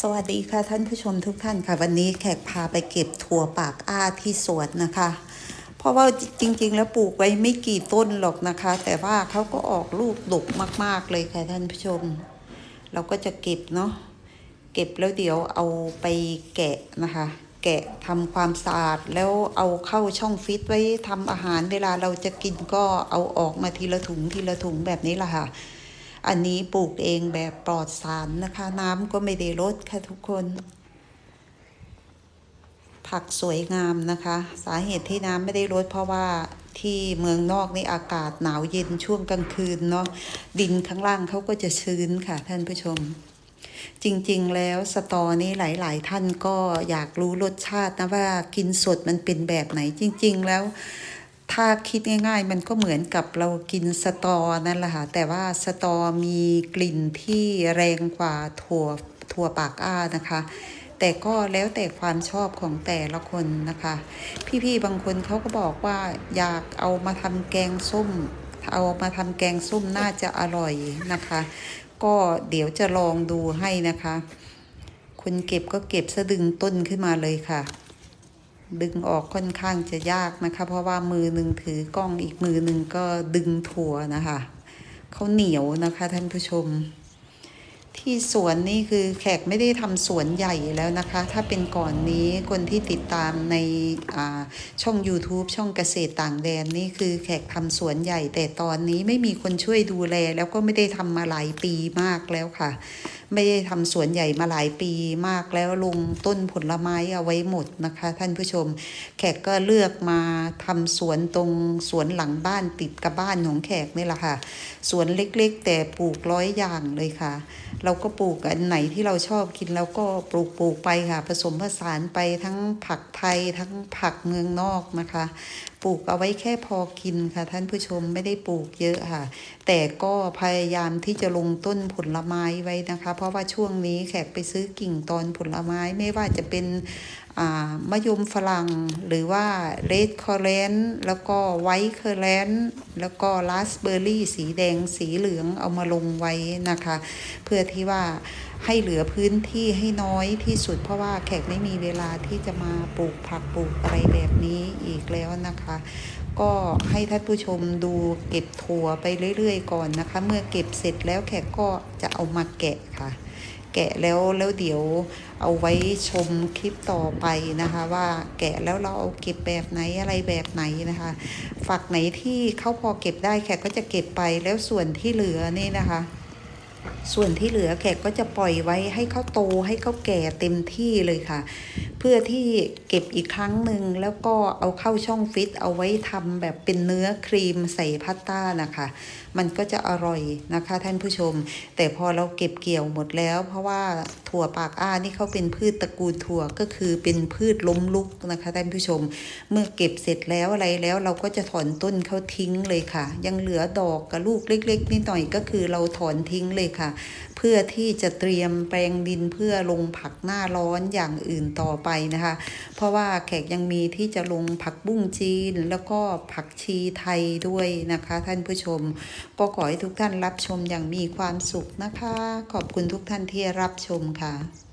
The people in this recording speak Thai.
สวัสดีค่ะท่านผู้ชมทุกท่านค่ะ วันนี้แขกพาไปเก็บถั่วปากอ้าที่สวนนะคะ เพราะว่าจริง ๆ แล้วปลูกไว้ไม่กี่ต้นหรอกนะคะ แต่ว่าเขาก็ออกลูกดกมาก ๆ เลยค่ะท่านผู้ชม เราก็จะเก็บเนาะเก็บแล้วเดี๋ยวเอาไปแกะนะคะ แกะทำความสะอาดแล้วเอาเข้าช่องฟิตไว้ทำอาหารเวลาเราจะกินก็เอาออกมาทีละถุงทีละถุงแบบนี้แหละค่ะ อันนี้ปลูกเองแบบปลอดสารนะคะ น้ำก็ไม่ได้ลดค่ะทุกคน ผักสวยงามนะคะ สาเหตุที่น้ำไม่ได้ลดเพราะว่าที่เมืองนอกนี่อากาศหนาวเย็นช่วงกลางคืนเนาะดินข้างล่างเขาก็จะชื้นค่ะท่านผู้ชม จริงๆแล้วสตอนี่หลาย ๆ ท่านก็อยากรู้รสชาตินะว่ากินสดมันเป็นแบบไหนจริง ๆ แล้ว ถ้าคิดง่าย ๆ มันก็เหมือนกับเรากินสตอนั่นแหละค่ะแต่ว่าสตอมีกลิ่นที่แรงกว่าถั่วถั่วปากอ้านะคะ แต่ก็แล้วแต่ความชอบของแต่ละคนนะคะ พี่ๆบางคนเขาก็บอกว่าอยากเอามาทำแกงส้ม เอามาทำแกงส้มน่าจะอร่อยนะคะ ก็เดี๋ยวจะลองดูให้นะคะ คนเก็บก็เก็บสะดึงต้นขึ้นมาเลยค่ะ ดึงออกค่อนข้างจะยากนะคะ เพราะว่ามือหนึ่งถือกล้องอีกมือหนึ่งก็ดึงถั่วนะคะเขาเหนียวนะคะท่านผู้ชม ที่สวนนี่คือแขกไม่ได้ทำสวนใหญ่แล้วนะคะ ถ้าเป็นก่อนนี้คนที่ติดตามในช่อง YouTube ช่องเกษตรต่างแดนนี่คือแขกทำสวนใหญ่ แต่ตอนนี้ไม่มีคนช่วยดูแล แล้วก็ไม่ได้ทำมาหลายปีมากแล้วค่ะ ไม่ได้ทำสวนใหญ่มาหลายปีมากแล้วลงต้นผลไม้เอาไว้หมดนะคะ ท่านผู้ชม แขกก็เลือกมาทำสวนตรงสวนหลังบ้านติดกับบ้านของแขกนี่แหละค่ะสวนเล็กๆ แต่ปลูกร้อยอย่างเลยค่ะ เราก็ปลูกอันไหนที่เราชอบกินแล้วก็ปลูกปลูกไปค่ะ ผสมผสานไปทั้งผักไทยทั้งผักเมืองนอกนะคะ ปลูกเอาไว้แค่พอกินค่ะ ท่านผู้ชมไม่ได้ปลูกเยอะค่ะ แต่ก็พยายามที่จะลงต้นผลไม้ไว้นะคะ เพราะว่าช่วงนี้แขกไปซื้อกิ่งตอนผลไม้ไม่ว่าจะเป็น มะยมฝรั่งหรือว่าเรดคอเรนแล้วก็ไวท์คอเรนแล้วก็ราสเบอร์รี่สีแดงสีเหลืองเอามาลงไว้นะคะ เพื่อที่ว่าให้เหลือพื้นที่ให้น้อยที่สุด เพราะว่าแขกไม่มีเวลาที่จะมาปลูกผักปลูกอะไรแบบนี้อีกแล้วนะคะ ก็ให้ท่านผู้ชมดูเก็บถั่วไปเรื่อยๆ ก่อนนะคะ เมื่อเก็บเสร็จแล้วแขกก็จะเอามาแกะค่ะ แกะแล้วแล้วเดี๋ยวเอาไว้ชมคลิปต่อไปนะคะ ว่าแกะแล้วเราเอาเก็บแบบไหนอะไรแบบไหนนะคะ ฝักไหนที่เขาพอเก็บได้แขกก็จะเก็บไปแล้วส่วนที่เหลือนี่นะคะ ส่วนที่เหลือแขกก็จะปล่อยไว้ให้เขาโตให้เขาแก่เต็มที่เลยค่ะ เพื่อที่เก็บอีกครั้งหนึ่งแล้วก็เอาเข้าช่องฟิตเอาไว้ทำแบบเป็นเนื้อครีมใส่พาสต้านะคะ มันก็จะอร่อยนะคะท่านผู้ชม แต่พอเราเก็บเกี่ยวหมดแล้ว เพราะว่าถั่วปากอ้านี่เขาเป็นพืชตระกูลถั่วก็คือเป็นพืชล้มลุกนะคะท่านผู้ชม เมื่อเก็บเสร็จแล้วอะไรแล้วเราก็จะถอนต้นเขาทิ้งเลยค่ะ ยังเหลือดอกกับลูกเล็ก ๆนิดหน่อยก็คือเราถอนทิ้งเลยค่ะ เพื่อที่จะเตรียมแปลงดินเพื่อลงผักหน้าร้อนอย่างอื่นต่อไปนะคะ เพราะว่าแขกยังมีที่จะลงผักบุ้งจีน แล้วก็ผักชีไทยด้วยนะคะ ท่านผู้ชม ก็ขอให้ทุกท่านรับชมอย่างมีความสุขนะคะ ขอบคุณทุกท่านที่รับชมค่ะ